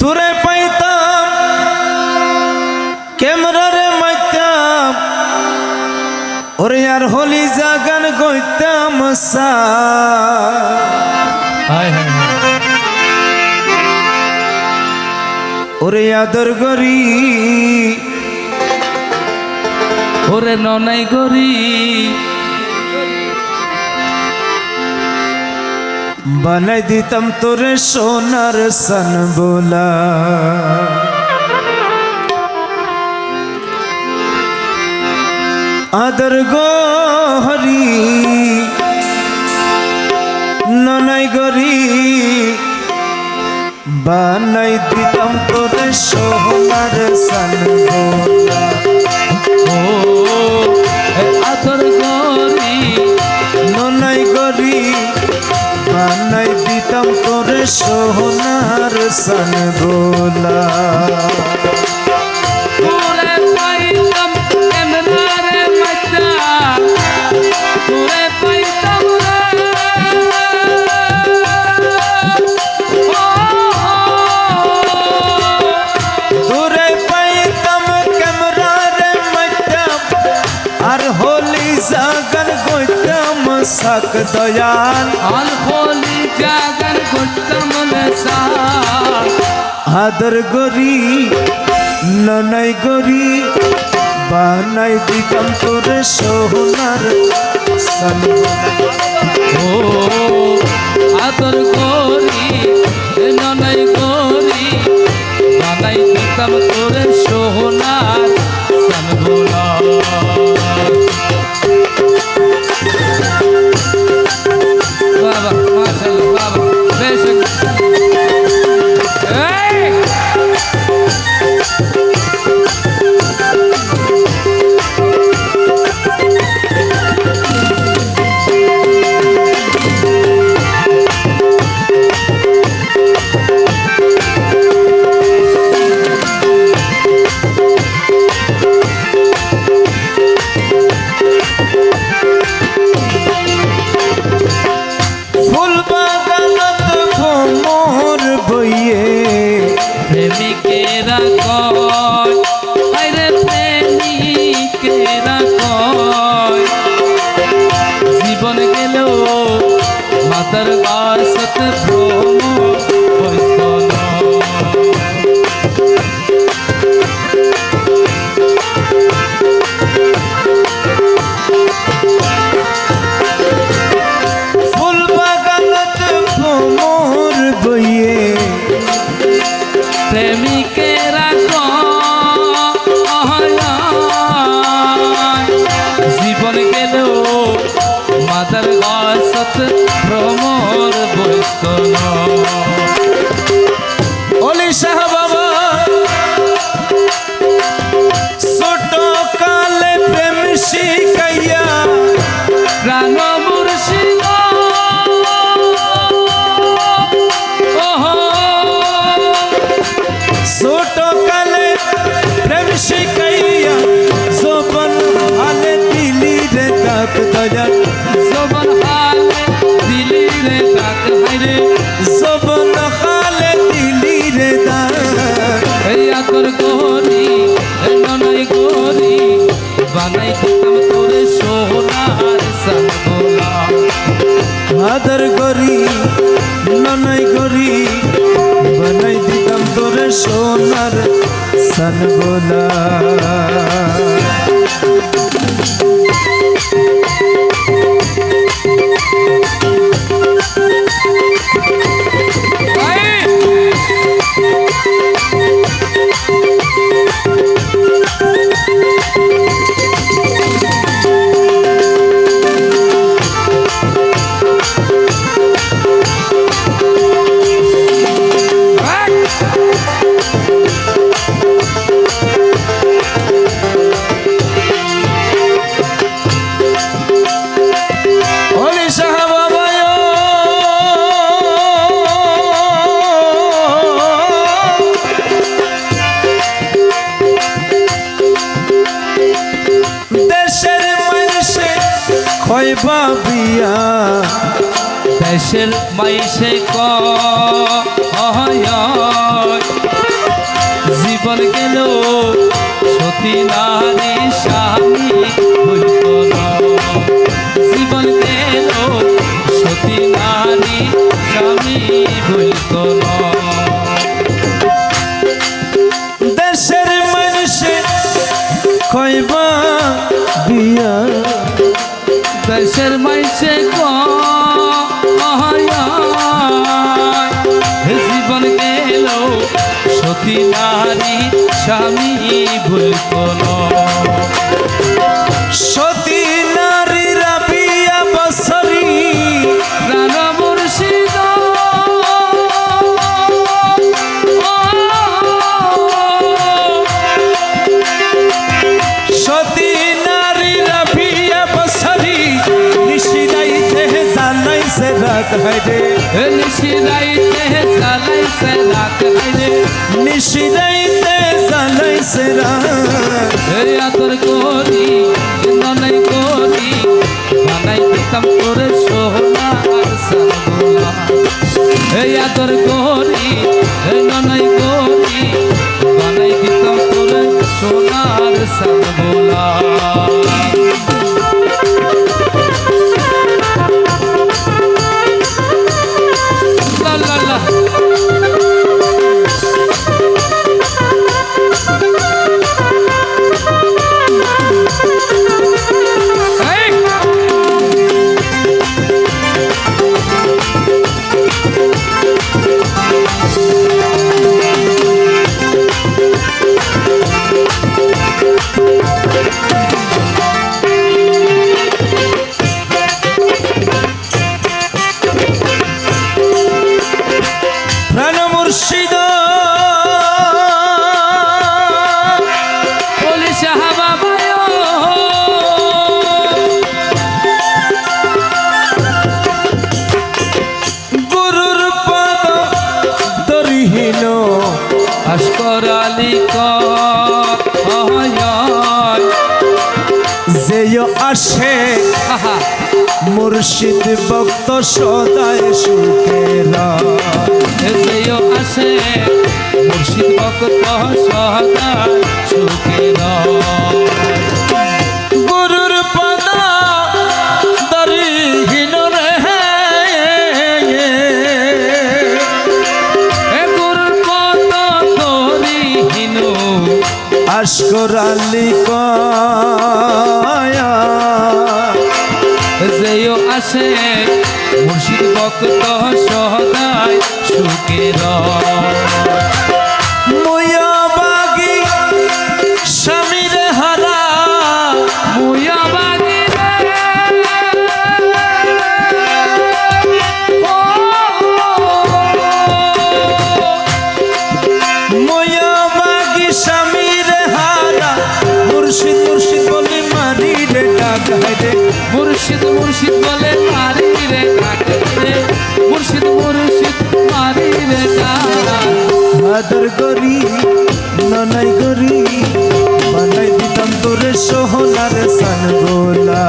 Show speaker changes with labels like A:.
A: তোরে পাইতাম ক্যামেরারে মাইতাম ওরে আর হলি জাগান গইতাম। ওরে আদর গরি
B: ওরে ননাই গরি
A: বানাই দিতাম তোরে সোনার সন বোলা আদর গো হরি ননাই গরি, বানাই দিতাম তোরে সোনার সন বোলা
B: ও
A: হোলি জাগান গইতাম সাক দয়াল।
B: আল
A: আদর গরি ননাই গরি বানাই দিতাম তোরে সোনার সন
B: ও, আদর করি ননাই করি বানাই দিতাম তোরে সোহনার दरबार सत भ्रोमो বইত এই ননই গরি বানাই দিতাম তোরে সোনার সানবোলা
A: আদর গরি বানাই দিতাম তোরে সোনার সনগোলা
B: বাইশের বাইশে কয় জীবন গেল সতী না স্বামী ভুলত না
A: সতী নারীরা বিয়া বছরী
B: প্রাণ মুর্শিদ।
A: সতী নারীরা বিয়া বছরী নিশিরাইতে জানাইছে রাত হাইরে
B: নিশিরাইতে চালাইছে রাত হাইরে
A: নিশিরাইতে রাত
B: এই আদর করি ননাই করি বানাই দিতাম তোরে সোনার সাগুলা এই আদর করি।
A: মুর্শিদ।
B: আলী
A: আসে
B: আহা।
A: মুর্শিদ ভক্ত সদায় সুখেরা।
B: আসে মুর্শিদ ভক্ত সদা সুখের।
A: গুরুর পদ দরিহীন রে
B: এ গুরুর পদ করিহীন
A: আসকর আলী
B: আসে মুর্শিদ ভক্ত সদায় সুখের
A: আদর করি ননাই করি বানাই দিতাম তোরে সোহনার সান গোলা